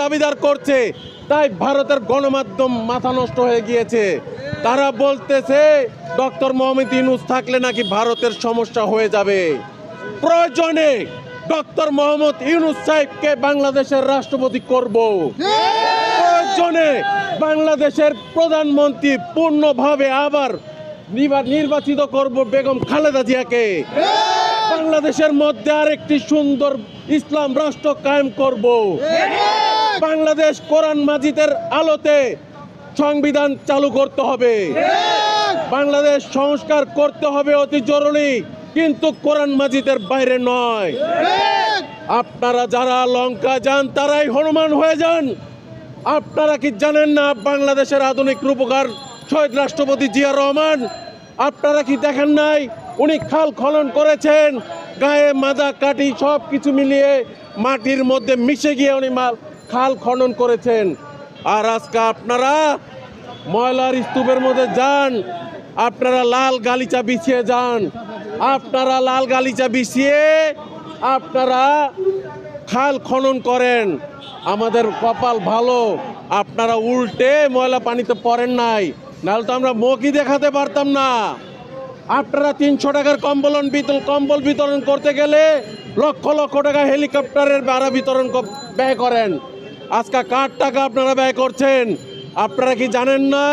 দাবিদার করছে, তাই ভারতের গণমাধ্যম মাথা নষ্ট হয়ে গিয়েছে। তারা বলতেছে, ডক্টর মোহাম্মদ ইউনুস থাকলে নাকি ভারতের সমস্যা হয়ে যাবে। প্রয়োজনে ডক্টর মোহাম্মদ ইউনুস সাহেবকে বাংলাদেশের রাষ্ট্রপতি করব। প্রয়োজনে বাংলাদেশের প্রধানমন্ত্রী পূর্ণভাবে আবার নির্বাচিত করব বেগম খালেদা জিয়াকে। বাংলাদেশের মধ্যে আরেকটি সুন্দর ইসলাম রাষ্ট্র কায়েম করব। বাংলাদেশ! কোরআন মাজিদের আলোতে সংবিধান চালু করতে হবে। বাংলাদেশ সংস্কার করতে হবে অতি জরুরি কিন্তু কোরআন মাজিদের বাইরে নয়। আপনারা যারা লঙ্কা যান তারাই হনুমান হয়ে যান। আপনারা কি জানেন না বাংলাদেশের আধুনিক রূপকার শহীদ রাষ্ট্রপতি জিয়া রহমান? আপনারা কি দেখেন নাই? উনি খাল খনন করেছেন গায়ে মাদা কাটি সব কিছু মিলিয়ে মাটির মধ্যে মিশে গিয়ে উনি মাল খাল খনন করেছেন। আর আজকে আপনারা ময়লার স্তূপের মধ্যে যান, আপনারা লাল গালিচা বিছিয়ে যান। আপনারা লাল গালিচা বিছিয়ে আপনারা খাল খনন করেন। আমাদের কপাল ভালো, আপনারা উল্টে ময়লা পানিতে পড়েন নাই। নাহলে তো আমরা মুখই দেখাতে পারতাম না। আপনারা তিনশো টাকার কম্বল বিতরণ কম্বল বিতরণ করতে গেলে লক্ষ লক্ষ টাকা হেলিকপ্টারের ভাড়া বিতরণ ব্যয় করেন। আজকে কার টাকা আপনারা ব্যয় করছেন? আপনারা কি জানেন না?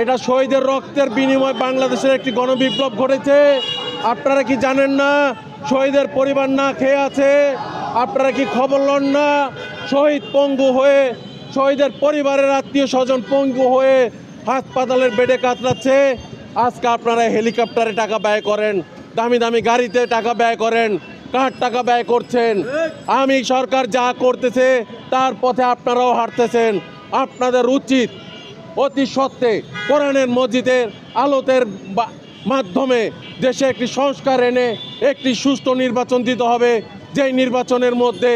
এটা শহীদের রক্তের বিনিময়ে বাংলাদেশের একটি গণবিপ্লব ঘটেছে। আপনারা কি জানেন না? শহীদের পরিবার না খেয়ে আছে। আপনারা কি খবর লন না? শহীদ পঙ্গু হয়ে, শহীদের পরিবারের আত্মীয় স্বজন পঙ্গু হয়ে হাসপাতালের বেডে কাতরাচ্ছে। আজকে আপনারা হেলিকপ্টারে টাকা ব্যয় করেন, দামি দামি গাড়িতে টাকা ব্যয় করেন। কার টাকা ব্যয় করছেন? আমি সরকার যা করতেছে, তার পথে আপনারাও হাঁটতেছেন। আপনাদের উচিত অতি সত্ত্বে কোরআনের মসজিদের আলোতের মাধ্যমে দেশে একটি সংস্কার এনে একটি সুষ্ঠু নির্বাচন দিতে হবে। যেই নির্বাচনের মধ্যে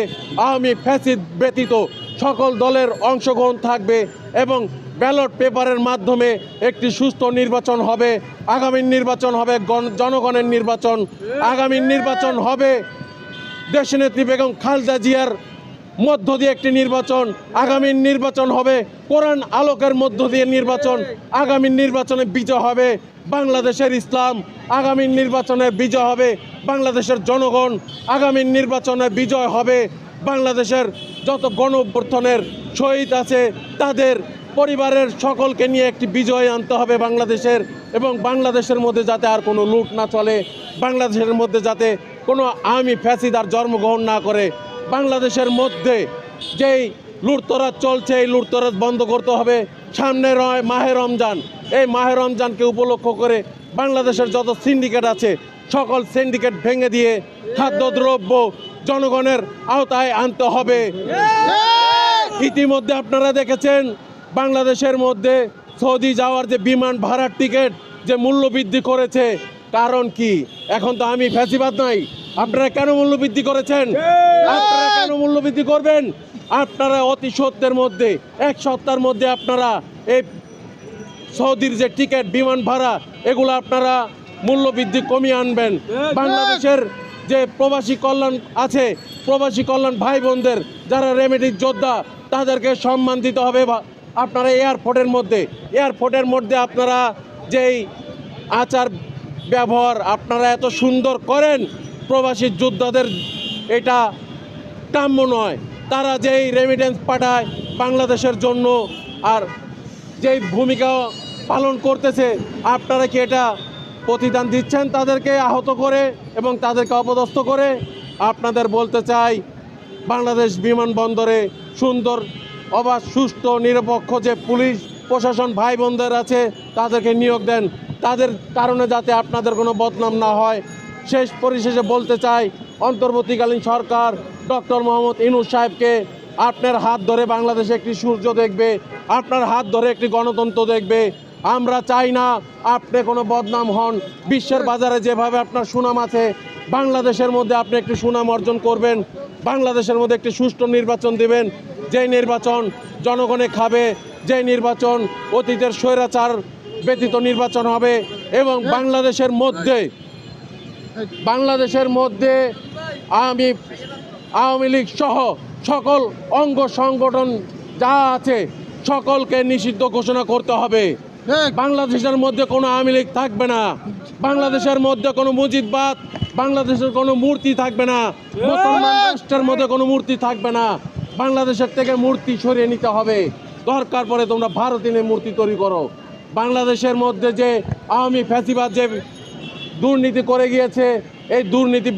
আমি ফ্যাসিদ ব্যতীত সকল দলের অংশগ্রহণ থাকবে এবং ব্যালট পেপারের মাধ্যমে একটি সুস্থ নির্বাচন হবে। আগামী নির্বাচন হবে গণ- জনগণের নির্বাচন। আগামী নির্বাচন হবে দেশনেত্রী বেগম খালদা জিয়ার মধ্য দিয়ে একটি নির্বাচন। আগামী নির্বাচন হবে কোরআন আলোকের মধ্য দিয়ে নির্বাচন। আগামী নির্বাচনে বিজয় হবে বাংলাদেশের ইসলাম। আগামী নির্বাচনে বিজয় হবে বাংলাদেশের জনগণ। আগামী নির্বাচনে বিজয় হবে বাংলাদেশের যত গণ অভ্যর্থনের শহীদ আছে, তাদের পরিবারের সকলকে নিয়ে একটি বিজয় আনতে হবে বাংলাদেশের এবং বাংলাদেশের মধ্যে যাতে আর কোনো লুট না চলে, বাংলাদেশের মধ্যে যাতে কোনো আওয়ামী ফ্যাসিদ আর জন্মগ্রহণ না করে, বাংলাদেশের মধ্যে যেই লুটতরাজ চলছে, এই লুটতরাজ বন্ধ করতে হবে। সামনে রয় মাহে রমজান। এই মাহে রমজানকে উপলক্ষ করে বাংলাদেশের যত সিন্ডিকেট আছে, সকল সিন্ডিকেট ভেঙে দিয়ে খাদ্যদ্রব্য জনগণের আওতায় আনতে হবে। ইতিমধ্যে আপনারা দেখেছেন বাংলাদেশের মধ্যে সৌদি যাওয়ার যে বিমান ভাড়ার টিকিট যে মূল্য বৃদ্ধি করেছে কারণ কি? এখন তো আমি ফ্যাসিবাদ নাই। আপনারা কেন মূল্য বৃদ্ধি করেছেন? আপনারা কেন মূল্য বৃদ্ধি করবেন? আপনারা অতি সত্যের মধ্যে এক সপ্তাহের মধ্যে আপনারা এই সৌদির যে টিকিট বিমান ভাড়া এগুলো আপনারা মূল্য বৃদ্ধি কমিয়ে আনবেন। বাংলাদেশের যে প্রবাসী কল্যাণ আছে, প্রবাসী কল্যাণ ভাই বোনদের যারা রেমেডির যোদ্ধা, তাদেরকে সম্মান দিতে হবে আপনারা এয়ারপোর্টের মধ্যে এয়ারপোর্টের মধ্যে আপনারা যেই আচার ব্যবহার আপনারা এত সুন্দর করেন, প্রবাসী যোদ্ধাদের এটা কাম্য নয়। তারা যেই রেমিটেন্স পাঠায় বাংলাদেশের জন্য আর যেই ভূমিকা পালন করতেছে, আপনারা কি এটা প্রতিদান দিচ্ছেন তাদেরকে আহত করে এবং তাদেরকে অপদস্থ করে। আপনাদের বলতে চাই, বাংলাদেশ বিমানবন্দরে সুন্দর, অবাধ, সুষ্ঠু, নিরপেক্ষ যে পুলিশ, প্রশাসন ভাই বোনদের আছে, তাদেরকে নিয়োগ দেন। তাদের কারণে যাতে আপনাদের কোনো বদনাম না হয়। শেষ পরিশেষে বলতে চাই, অন্তর্বর্তীকালীন সরকার ডক্টর মোহাম্মদ ইনুস সাহেবকে, আপনার হাত ধরে বাংলাদেশে একটি সূর্য দেখবে, আপনার হাত ধরে একটি গণতন্ত্র দেখবে আমরা চাই না আপনি কোনো বদনাম হন। বিশ্বের বাজারে যেভাবে আপনার সুনাম আছে, বাংলাদেশের মধ্যে আপনি একটি সুনাম অর্জন করবেন, বাংলাদেশের মধ্যে একটি সুষ্ঠু নির্বাচন দিবেন। যেই নির্বাচন জনগণে খাবে, যেই নির্বাচন অতীতের স্বৈরাচার ব্যতীত নির্বাচন হবে এবং বাংলাদেশের মধ্যে বাংলাদেশের মধ্যে আমি আওয়ামী লীগ সহ সকল অঙ্গ সংগঠন যা আছে, সকলকে নিষিদ্ধ ঘোষণা করতে হবে। বাংলাদেশের মধ্যে কোনো আওয়ামী লীগ থাকবে না। বাংলাদেশের মধ্যে কোনো মুজিদবাদ বাংলাদেশের কোনো মূর্তি থাকবে না। মুসলমান রাষ্ট্রের মধ্যে কোনো মূর্তি থাকবে না। বাংলাদেশের থেকে মূর্তি সরিয়ে নিতে হবে। দরকার পরে তোমরা ভারতীয় মূর্তি তৈরি করো। বাংলাদেশের মধ্যে যে আওয়ামী ফ্যাসিবাদ যে দুর্নীতি করে গিয়েছে এই দুর্নীতি